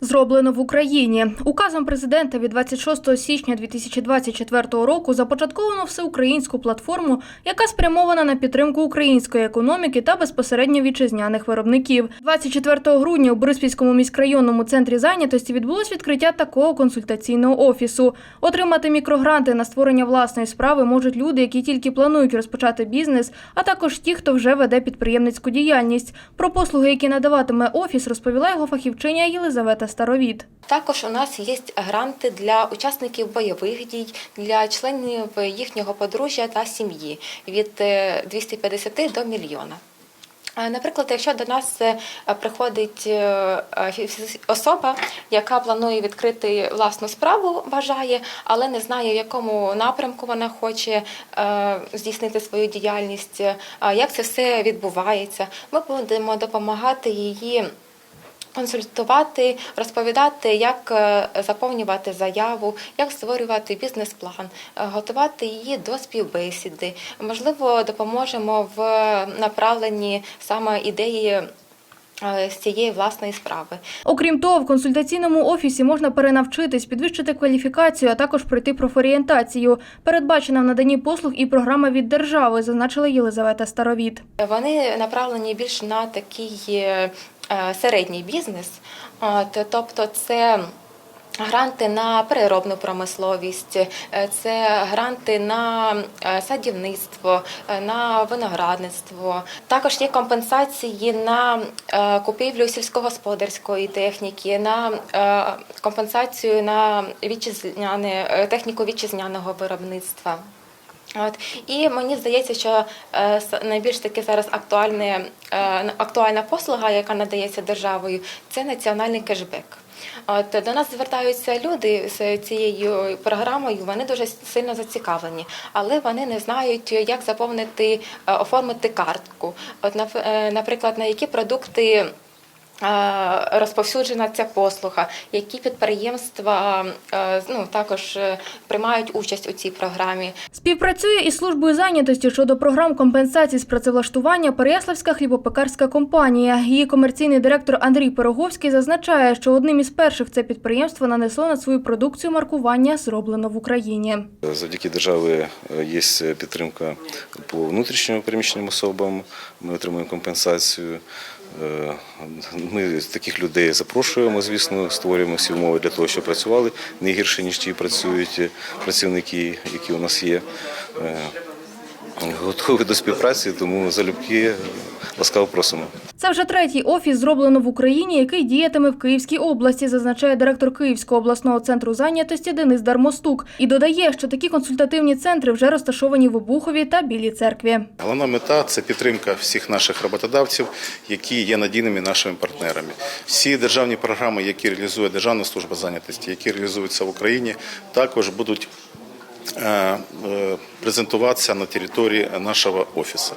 Зроблено в Україні. Указом президента від 26 січня 2024 року започатковано всеукраїнську платформу, яка спрямована на підтримку української економіки та безпосередньо вітчизняних виробників. 24 грудня у Бориспільському міськрайонному центрі зайнятості відбулось відкриття такого консультаційного офісу. Отримати мікрогранти на створення власної справи можуть люди, які тільки планують розпочати бізнес, а також ті, хто вже веде підприємницьку діяльність. Про послуги, які надаватиме офіс, розповіла його фахівчиня Єлизавета Старовіт. Також у нас є гранти для учасників бойових дій, для членів їхнього подружжя та сім'ї від е, 250 до мільйона. Е, Наприклад, якщо до нас е, приходить е, е, особа, яка планує відкрити власну справу, бажає, але не знає, в якому напрямку вона хоче е, здійснити свою діяльність, е, як це все відбувається, ми будемо допомагати її консультувати, розповідати, як е, заповнювати заяву, як створювати бізнес-план, е, готувати її до співбесіди. Можливо, допоможемо в направленні саме ідеї з цієї власної справи. Окрім того, в консультаційному офісі можна перенавчитись, підвищити кваліфікацію, а також пройти профорієнтацію. Передбачена в наданні послуг і програма від держави, зазначила Єлизавета Старовіт. Вони направлені більш на такий е, е, середній бізнес, тобто це. Гранти на переробну промисловість, е, це гранти на е, садівництво, е, на виноградництво. Також є компенсації на купівлю сільськогосподарської техніки, на компенсацію на вітчизняне техніку вітчизняного виробництва. От і мені здається, що е, найбільш таки зараз актуальне, е, актуальна послуга, яка надається державою, це національний кешбек. От до нас звертаються люди з цією програмою. Вони дуже сильно зацікавлені, але вони не знають, як заповнити, е, оформити картку. От е, наприклад, на які продукти. Е, Розповсюджена ця послуга, які підприємства е, ну також е, приймають участь у цій програмі. Співпрацює із службою зайнятості щодо програм компенсації з працевлаштування Переяславська хлібопекарська компанія. Її комерційний директор Андрій Пироговський зазначає, що одним із перших це підприємство нанесло на свою продукцію маркування зроблено в Україні. Завдяки державі е, є підтримка по внутрішньо переміщеним особам. Ми отримуємо компенсацію. Е, Ми таких людей запрошуємо, звісно, створюємо всі умови для того, щоб працювали не гірше, ніж ті працюють працівники, які у нас є. Готові до співпраці, тому залюбки ласкаво просимо. Це вже третій офіс зроблено в Україні, який діятиме в Київській області, зазначає директор Київського обласного центру зайнятості Денис Дармостук. І додає, що такі консультативні центри вже розташовані в Обухові та Білій церкві. Головна мета це підтримка всіх наших роботодавців, які є надійними нашими партнерами. Всі державні програми, які реалізує Державна служба зайнятості, які реалізуються в Україні, також будуть презентуватися на території нашого офісу.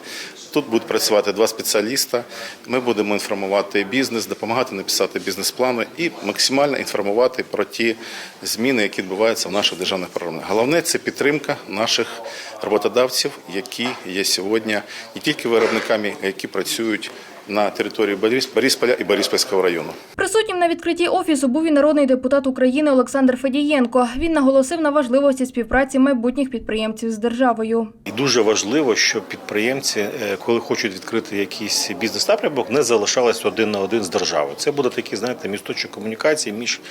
Тут будуть працювати два спеціаліста. Ми будемо інформувати бізнес, допомагати написати бізнес-плани і максимально інформувати про ті зміни, які відбуваються в наших державних програмах. Головне це підтримка наших роботодавців, які є сьогодні не тільки виробниками, які працюють на території Борис- Борисполя і Бориспільського району. Присутнім на відкритті офісу був і народний депутат України Олександр Федієнко. Він наголосив на важливості співпраці майбутніх підприємців з державою. І дуже важливо, щоб підприємці, е, коли хочуть відкрити якийсь бізнес-напрямок, не залишались один на один з державою. Це буде такий, знаєте, місточок комунікації між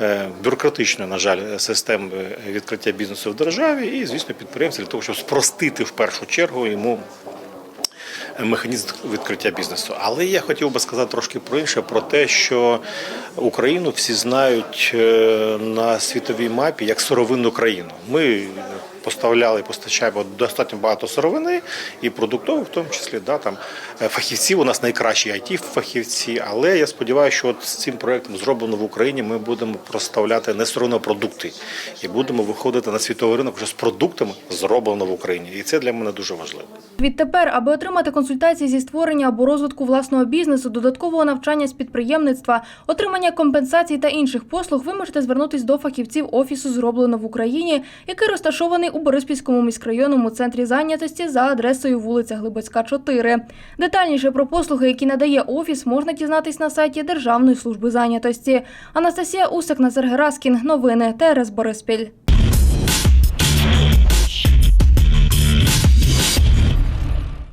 е, бюрократичною, на жаль, систем е, відкриття бізнесу в державі і, звісно, підприємців для того, щоб спростити в першу чергу йому механізм відкриття бізнесу. Але я хотів би сказати трошки про інше, про те, що Україну всі знають е, на світовій мапі як сировинну країну. Ми поставляли постачаємо достатньо багато сировини і продуктових, в тому числі да, там е, фахівців. У нас найкращі it фахівці. Але я сподіваюся, що от з цим проектом зроблено в Україні. Ми будемо проставляти не сировинні продукти і будемо виходити на світовий ринок вже з продуктами зроблено в Україні. І це для мене дуже важливо. Відтепер, аби отримати консультації зі створення або розвитку власного бізнесу, додаткового навчання з підприємництва, отримання компенсацій та інших послуг, ви можете звернутись до фахівців офісу зроблено в Україні, який розташований у у Бориспільському міськрайонному центрі зайнятості за адресою вулиця Глибоцька, 4. Детальніше про послуги, які надає офіс, можна дізнатись на сайті Державної служби зайнятості. Анастасія Усик, Назар Гераскін. Новини ТРС Бориспіль.